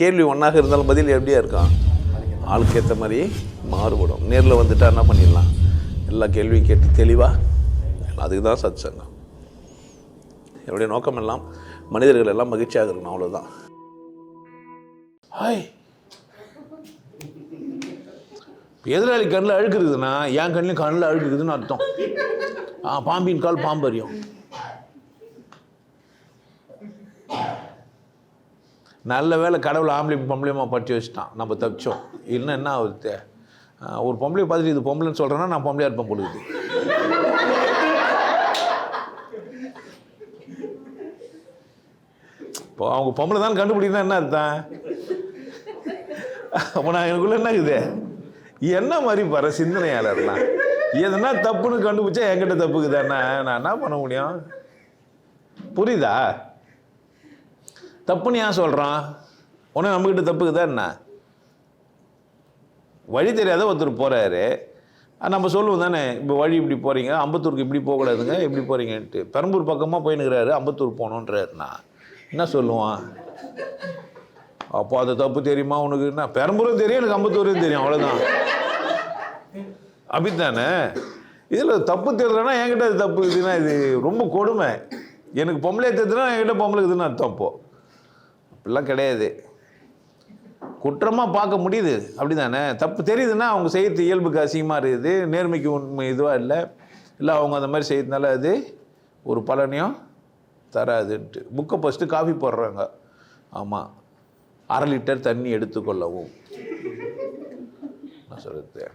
கேள்வி ஒன்றாக இருந்தாலும் பதில் எப்படியா இருக்கான் ஆளுக்கு ஏற்ற மாதிரி மாறுபடும். நேரில் வந்துட்டா என்ன பண்ணிடலாம்? எல்லா கேள்வியும் கேட்டு தெளிவாக அதுக்கு தான் சத் சங்கம் என்னுடைய நோக்கம் எல்லாம் மனிதர்கள் எல்லாம் மகிழ்ச்சியாக இருக்கணும் அவ்வளோதான் ஹாய். எதிராளி கண்ணில் அழுக்கு இருக்குதுன்னா என் கண்ணிலும் கண்ணில் அழுக்கு இருக்குதுன்னு அர்த்தம். ஆ பாம்பின் கால் பாம்பறியும் நல்ல வேளை கடவுள் ஆம்பளை பொம்பளையமாக பட்டி வச்சுட்டான். நம்ம தப்பிச்சோம். இல்லைன்னா என்ன ஆகுது? ஒரு பொம்பளை பார்த்துட்டு இது பொம்பளைன்னு சொல்கிறேன்னா நான் பொம்பளையாக இருப்பேன் பொழுது இப்போ அவங்க பொம்பளை தான் கண்டுபிடிக்கணும் என்ன அர்த்தம்? அப்போ நான் எனக்குள்ள என்ன இருக்குது? என்ன மாதிரி பாரு சிந்தனையாளர்லாம்? எதுனா தப்புன்னு கண்டுபிடிச்சா என்கிட்ட தப்புக்குதானே? நான் என்ன பண்ண முடியும்? புரியுதா? தப்புன்னு ஏன் சொல்கிறான் உடனே நம்மக்கிட்ட தப்புக்குதா என்ன? வழி தெரியாத ஒருத்தர் போகிறாரு நம்ம சொல்லுவோம் தானே இப்போ வழி இப்படி போகிறீங்க அம்பத்தூருக்கு இப்படி போகக்கூடாதுங்க இப்படி போகிறீங்கன்ட்டு பெரம்பூர் பக்கமாக போயின்னுக்கிறாரு அம்பத்தூர் போகணுன்றாருண்ணா என்ன சொல்லுவான்? அப்போ அது தப்பு தெரியுமா உனக்கு? என்ன பெரம்பூரும் தெரியும் எனக்கு அம்பத்தூரும் தெரியும் அவ்வளோதான் அப்படித்தானே? இதில் தப்பு தெரியலன்னா என்கிட்ட அது தப்பு இதுன்னா இது ரொம்ப கொடுமை. எனக்கு பொம்பளை தெரிஞ்சுனா என்கிட்ட பொம்பளை இதுன்னு அர்த்தம் அப்போ அப்படிலாம் கிடையாது. குற்றமாக பார்க்க முடியுது. அப்படி தானே தப்பு தெரியுதுன்னா அவங்க செய்கிறது இயல்புக்கு அசிங்கமாக இருக்குது. நேர்மைக்கு உண்மை இதுவாக இல்லை. இல்லை அவங்க அந்த மாதிரி செய்யறதுனால அது ஒரு பலனையும் தராதுன்ட்டு. புக்கை ஃபஸ்ட்டு காஃபி போடுறாங்க. ஆமாம் அரை லிட்டர் தண்ணி எடுத்துக்கொள்ளவும். நான் சொல்கிறது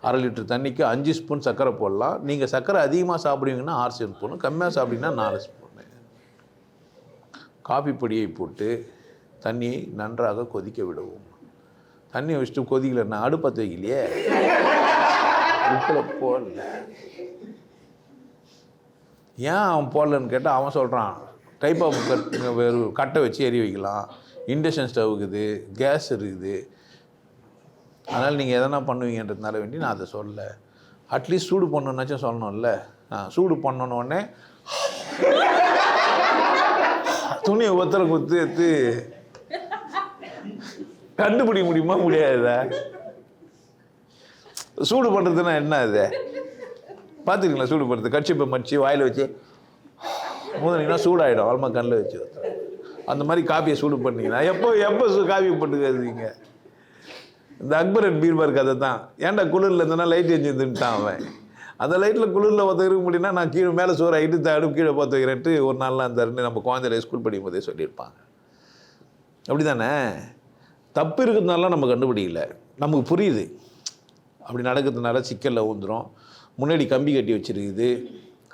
அரை லிட்டர் தண்ணிக்கு அஞ்சு ஸ்பூன் சர்க்கரை போடலாம். நீங்கள் சர்க்கரை அதிகமாக சாப்பிடுவீங்கன்னா ஆறு ஸ்பூன். கம்மியாக சாப்பிட்டீங்கன்னா நாலு ஸ்பூனு. காஃபி பொடியை போட்டு தண்ணியை நன்றாக கொதிக்க விடவும். தண்ணியை வச்சுட்டு கொதிக்கலன்னா அடுப்பத்து வைக்கலையே உப்பில் போடல. ஏன் அவன் போடலன்னு கேட்டால் அவன் சொல்கிறான் டைப் ஆஃப் கட் கட்டை வச்சு எரி வைக்கலாம். இண்டக்ஷன் ஸ்டவ் இருக்குது கேஸ் இருக்குது. அதனால் நீங்கள் எதனா பண்ணுவீங்கன்றதுனால வேண்டி நான் அதை சொல்லலை. அட்லீஸ்ட் சூடு பண்ணணுன்னாச்சும் சொல்லணும்ல. சூடு பண்ணணுன்னே துணியை ஒத்தரை குத்து எடுத்து கண்டுபிடிக்க முடியுமா முடியாதா? சூடு பண்ணுறதுன்னா என்ன அது பார்த்துருக்கீங்களா சூடு பண்ணுறது கட்சிப்பை மடிச்சு வாயில் வச்சு மூதனிங்கன்னா சூடாயிடும். ஆல்மா கண்ணில் வச்சு அந்த மாதிரி காப்பியை சூடு பண்ணிங்கன்னா எப்போ எப்போ காப்பி போட்டுக்காதீங்க. இந்த அக்பர் அண்ட் பீர்பார் கதை தான். ஏன்டா குளிரில் இருந்தனா லைட் எஞ்சிருந்துட்டான் அவன். அந்த லைட்டில் குளிரில் ஒருத்தர் இருக்க முடியும்னா நான் கீழே மேலே சோறு ஆகிட்டு அடுப்பு கீழே பார்த்து வைக்கிறேன்ட்டு ஒரு நாள்லாம் அந்த நம்ம குழந்தையில ஸ்கூல் படிக்கும் போதே சொல்லியிருப்பாங்க. அப்படி தானே தப்பு இருக்கிறதுனால நம்ம கண்டுபிடிக்கல. நமக்கு புரியுது. அப்படி நடக்கிறதுனால சிக்கலில் ஊந்துடும் முன்னாடி கம்பி கட்டி வச்சிருக்குது.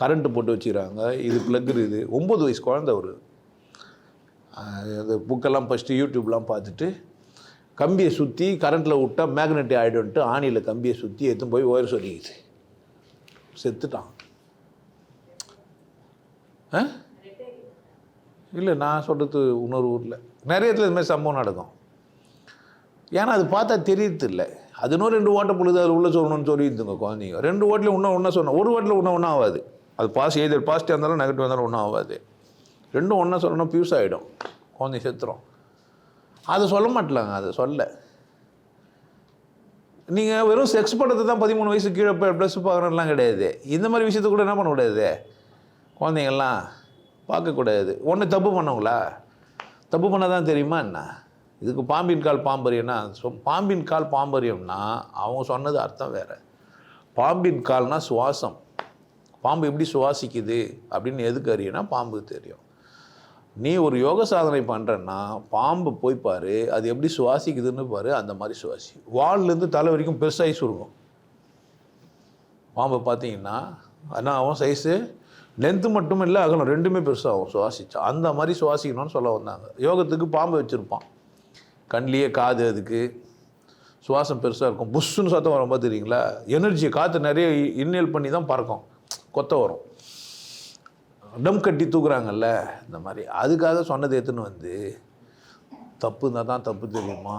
கரண்ட்டு போட்டு வச்சுக்கிறாங்க. இது ப்ளக் இருக்குது. ஒம்பது வயசு குழந்தை ஒரு. அந்த புக்கெல்லாம் ஃபஸ்ட்டு யூடியூப்லாம் பார்த்துட்டு கம்பியை சுற்றி கரண்ட்டில் விட்டால் மேக்னெட்டி ஆகிடும்ட்டு ஆணியில் கம்பியை சுற்றி எடுத்துன்னு போய் ஒயர் சொல்லிக்குது செத்துட்டான். ஆ? இல்லை நான் சொல்கிறது இன்னொரு ஊரில். நிறைய இடத்துல இதுமாதிரி சம்பவம் நடக்கும். ஏன்னா அது பார்த்தா தெரியுது இல்லை அது இன்னும் ரெண்டு ஓட்டை பொழுது அது உள்ளே சொல்லணும்னு சொல்லியிருந்துங்க குழந்தைங்க. ரெண்டு ஓட்டில் இன்னும் ஒன்றா சொன்னோம் ஒரு ஓட்டில் இன்னும் ஒன்றா ஆகாது. அது பாஸ் எய்தர் பாசிட்டிவ் இருந்தாலும் நெகட்டிவ் இருந்தாலும் ஒன்றும் ஆகாது. ரெண்டும் ஒன்றா சொல்லணும் பியூஸ் ஆகிடும் குழந்தை செத்துரும். அதை சொல்ல மாட்டலாங்க அதை சொல்ல. நீங்கள் வெறும் செக்ஸ் படத்தை தான் பதிமூணு வயசு கீழே ப்ளஸ் பார்க்குறதுலாம் கிடையாது. இந்த மாதிரி விஷயத்த கூட என்ன பண்ணக்கூடாது? குழந்தைங்கள்லாம் பார்க்கக்கூடாது. ஒன்று தப்பு பண்ணவங்களா? தப்பு பண்ணால் தான் தெரியுமா என்ன? இதுக்கு பாம்பின் கால் பாம்பரியம்னா பாம்பின் கால் பாம்பரியம்னா அவங்க சொன்னது அர்த்தம் வேறு. பாம்பின் கால்னால் சுவாசம். பாம்பு எப்படி சுவாசிக்குது அப்படின்னு எதுக்கு அறியும்னா பாம்புக்கு தெரியும். நீ ஒரு யோக சாதனை பண்ணுறன்னா பாம்பு போய் பாரு அது எப்படி சுவாசிக்குதுன்னு பாரு அந்த மாதிரி சுவாசி. வால்லேருந்து தலை வரைக்கும் பெருசாகி சுருங்கும் பாம்பை பார்த்தீங்கன்னா ஆனால் அவன் சைஸு லென்த்து மட்டும் இல்லை அகலம் ரெண்டுமே பெருசாகும் சுவாசித்தான் அந்த மாதிரி சுவாசிக்கணும்னு சொல்ல வந்தாங்க. யோகத்துக்கு பாம்பு வச்சுருப்பான். கண்லேயே காது அதுக்கு. சுவாசம் பெருசாக இருக்கும். புஷ்ஷுன்னு சத்தம் வரும் தெரியுங்களா? எனர்ஜியை காற்று நிறைய இன்னேல் பண்ணி தான் பறக்கும். கொத்த வரும். டம் கட்டி தூக்குறாங்கல்ல இந்த மாதிரி. அதுக்காக சொன்னது எடுத்துன்னு வந்து தப்பு இருந்தால் தான் தப்பு தெரியுமா?